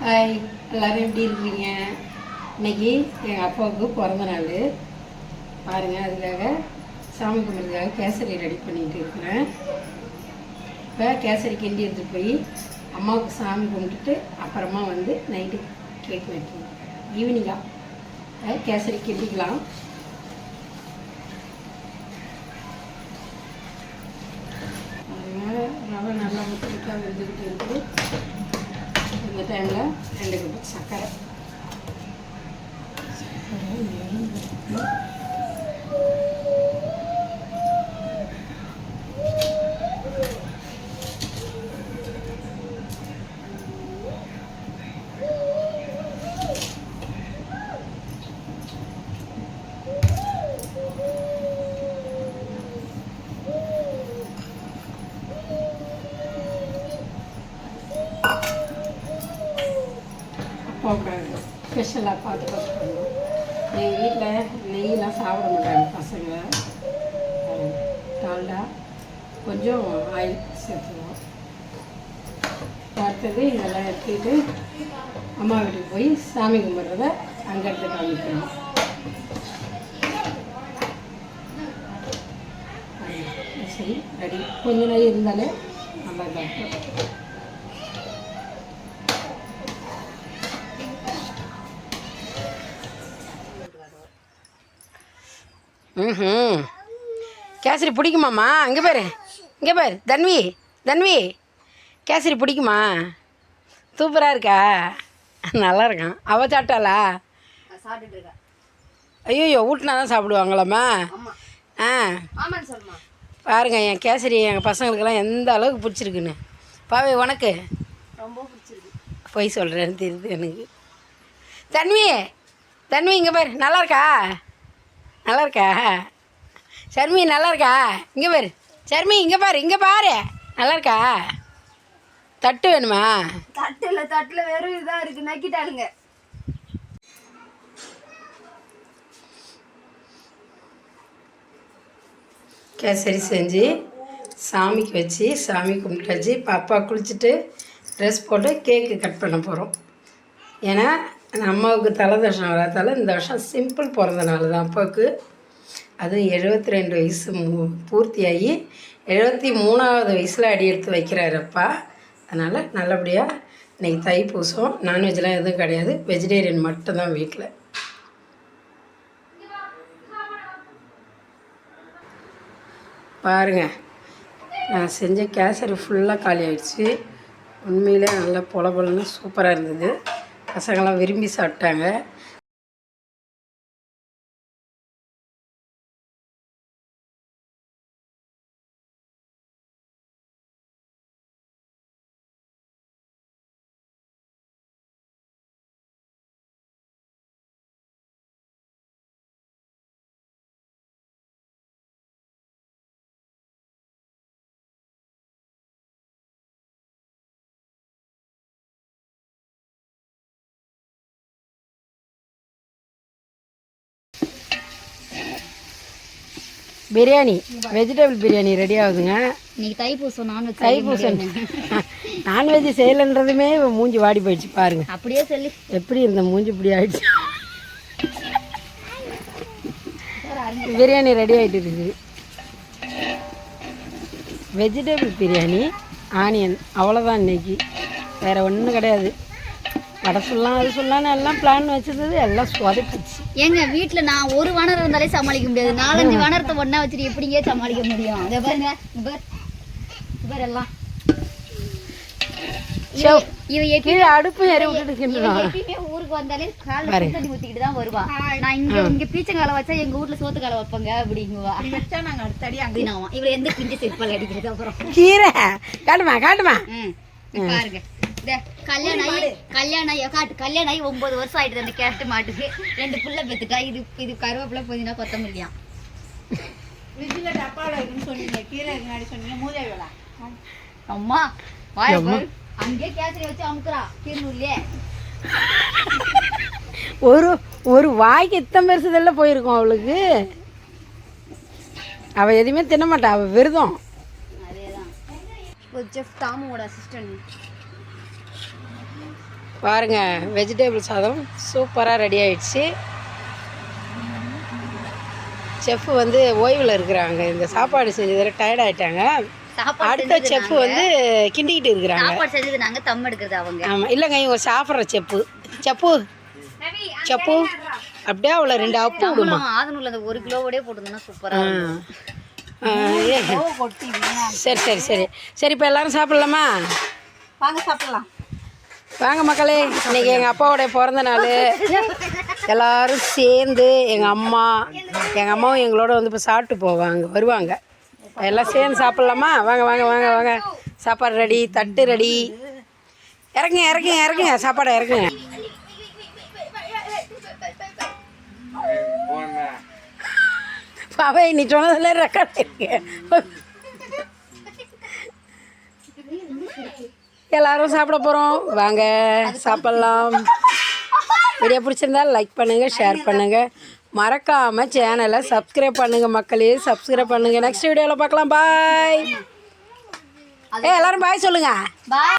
Hi எல்லோரும் எப்படி இருக்கீங்க? இன்னைக்கு எங்கள் அப்பாவுக்கு பிறந்த நாள். பாருங்கள் அதுக்காக சாமி கும்பிட்றதுக்காக கேசரி ரெடி பண்ணிகிட்டு இருக்கிறேன். இப்போ கேசரி கிண்டி எடுத்துகிட்டு போய் அம்மாவுக்கு சாமி கும்பிட்டுட்டு அப்புறமா வந்து நைட்டு கேக் வெட்டணும் ஈவினிங்காக கேசரி கிண்டிக்கலாம். ரவை நல்லா முத்துக்கிட்டா வெந்துக்கிட்டு இருக்குது இந்த டைமில் ரெண்டு கப்பு சர்க்கரை சர்க்கரை, நெய் ஸ்பெஷலாக பார்த்து பார்த்து பண்ணுவோம் எங்கள் வீட்டில் நெய்யெலாம் சாப்பிட மாட்டாங்க பசங்க. டால்டா கொஞ்சம் ஆயில் சேர்த்துவோம் அடுத்தது இதெல்லாம் எடுத்துக்கிட்டு அம்மா வீட்டுக்கு போய் சாமி கும்பிட்றத அங்கே எடுத்து காமிக்கணும். சரி ரெடி. கொஞ்ச நேரம் இருந்தாலே நல்லா தான் ம் கேசரி பிடிக்குமாம்மா? இங்கே பாரு. இங்கே பாரு. தன்வி தன்வி. கேசரி பிடிக்குமா? சூப்பராக இருக்கா? நல்லா இருக்கான். அவ சாப்பிட்டாளா? ஐயோ ஊட்டினா தான் சாப்பிடுவாங்களாம்மா? ஆ. பாருங்க என் கேசரி எங்கள் பசங்களுக்கெல்லாம் எந்த அளவுக்கு பிடிச்சிருக்குன்னு. பாவே உனக்கு? ரொம்ப பிடிச்சிருக்கு. பொய் சொல்கிறேன்னு தெரியுது எனக்கு. தன்வி தன்வி இங்கே பாரு. நல்லா இருக்கா? நல்லா இருக்கா சர்மி நல்லா இருக்கா இங்கே பாரு. சர்மி இங்கே பாரு இங்கே பாரு. நல்லா இருக்கா தட்டு வேணுமா? தட்டுல தட்டுல வெறும் இதா இருக்கு. நக்கிட்டாளுங்க. கேசரி செஞ்சு சாமிக்கு வச்சு சாமி கும்பிட்டாச்சு பாப்பா குளிச்சுட்டு ட்ரெஸ் போட்டு கேக்கு கட் பண்ண போகிறோம் ஏன்னா அம்மாவுக்கு தலை தோஷம் வராதால இந்த வருஷம் சிம்பிள் பிறந்த நாள் தான் அப்பாவுக்கு. அதுவும் எழுபத்தி ரெண்டு வயசு பூர்த்தியாகி எழுபத்தி மூணாவது வயசில் அடி எடுத்து வைக்கிறாரு அப்பா. அதனால் நல்லபடியாக இன்றைக்கி தை பூசம் நான்வெஜ்லாம் எதுவும் கிடையாது. வெஜிடேரியன் மட்டும்தான் வீட்டில் பாருங்க நான் செஞ்ச கேசரி ஃபுல்லாக காலி ஆகிடுச்சு உண்மையிலே நல்லா பொல பொலன்னு சூப்பராக இருந்தது. பசங்களாம் விரும்பி சாப்பிட்டாங்க. பிரியாணி வெஜிடபிள் பிரியாணி ரெடி ஆகுதுங்க. இன்னைக்கு Thaipusam non veg Thaipusam. Non veg செய்யலைன்றதுமே மூஞ்சி வாடி போயிடுச்சு பாருங்க. அப்படியே சொல்லி. எப்படி இருந்த மூஞ்சி இப்படி ஆயிடுச்சு? பிரியாணி ரெடி ஆகிட்டு இருக்குது. வெஜிடபிள் பிரியாணி ஆனியன் அவ்வளோதான் இன்னைக்கு. வேறு ஒன்றும் கிடையாது. வடை சொல்லலாம் அது சொல்லலாம்னு எல்லாம் பிளான் வச்சிருந்தது எல்லாம் சொதப்பிச்சு ஏங்க வீட்ல நான் ஒரு வனர் இருந்தாலே சமாளிக்க முடியாது. நாலஞ்சு வனரத்தை ஒண்ணா வச்சுட்டு எப்படிங்க சமாளிக்க முடியும்? இதை பாருங்க பாரு. எல்லாம். அடுப்பு ஊருக்கு வந்தாலே சுடு தண்ணி ஊத்திக்கிட்டு தான் வருவா. நான் இங்க இங்க பீச்சங்கால வச்சா எங்க வீட்ல சோத்து காலை வைப்பாங்க அப்படிங்குவா. வச்சா நாங்க அடுத்தடி அங்க அப்படின்னாவா? இவள எந்த பிஞ்சு செருப்பால் அடிக்கிறது அப்புறம்? கீரை. காட்டுமா காட்டுமா. ம், இங்க பாருங்க. கல்யாணம் ஆகி கல்யாணம் ஆகி காட்டு கல்யாணம் ஆகி ஒன்பது வருஷம் ஆயிடுது அந்த கேஸ்ட் மாட்டுக்கு. ரெண்டு புள்ள பெத்துட்டா இது இது கருவேப்பிலை புதினா கொத்தமல்லியா. ஃப்ரிட்ஜில் டப்பாவில் இருக்குன்னு சொன்னீங்க கீழே முன்னாடி சொன்னீங்க மூதேவிலா அம்மா வாய அம்மா. பாரு. அங்கேயே கேசரி வச்சு அமுக்குறா திருநூர்லயே ஒரு ஒரு வாய்க்கு இத்தனை பெருசு இதெல்லாம் போயிருக்கும் அவளுக்கு. அவள் எதுவுமே தின்ன மாட்டா அவள் விரதம். அதேதான். தாமுவோட அசிஸ்டன்ட் பாருங்க வெஜிடபிள் சாதம் சூப்பராக ரெடி ஆயிடுச்சு. செஃப் வந்து ஓய்வில் இருக்கிறாங்க. இந்த சாப்பாடு செஞ்சதில் டயர்ட் ஆயிட்டாங்க. சாப்பாடு அடுத்த செஃப். வந்து கிண்டிக்கிட்டு இருக்கிறாங்க. சாப்பாடு செஞ்சது தம் எடுக்கிறது அவங்க. ஆமாம் இல்லைங்க இவங்க சாப்பிட்ற செப்பு செப்பு செப்பு அப்படியே அவளை ரெண்டு அப்பு விடுமா? ஆதனூர்ல அந்த ஒரு கிலோவோடய போட்டுருந்தோம்னா சூப்பரா இருக்கும். ஆ, ஏ. சரி சரி சரி. சரி இப்போ எல்லாரும் சாப்பிட்லாமா? வாங்க சாப்பிடலாம். வாங்க மக்களே இன்னைக்கு எங்கள் அப்பாவோடைய பிறந்த நாள். எல்லாரும் சேர்ந்து எங்கள் அம்மா எங்கள் அம்மாவும் எங்களோட வந்து இப்போ சாப்பிட்டு போவாங்க வருவாங்க. எல்லாம் சேர்ந்து சாப்பிட்லாமா? வாங்க வாங்க வாங்க வாங்க. சாப்பாடு ரெடி தட்டு ரெடி இறங்குங்க இறங்குங்க இறக்குங்க சாப்பாடை இறக்குங்க பாவை நீ சொன்னதில் ரெக்கார்ட் இருக்கு எல்லாரும் சாப்பிட போகிறோம் வாங்க சாப்பிட்லாம். வீடியோ பிடிச்சிருந்தா லைக் பண்ணுங்கள் ஷேர் பண்ணுங்கள் மறக்காமல் சேனலை சப்ஸ்கிரைப் பண்ணுங்கள் மக்களே சப்ஸ்கிரைப் பண்ணுங்கள் நெக்ஸ்ட் வீடியோவில் பார்க்கலாம். பாய் ஏ எல்லாரும் பாய் சொல்லுங்கள் Bye.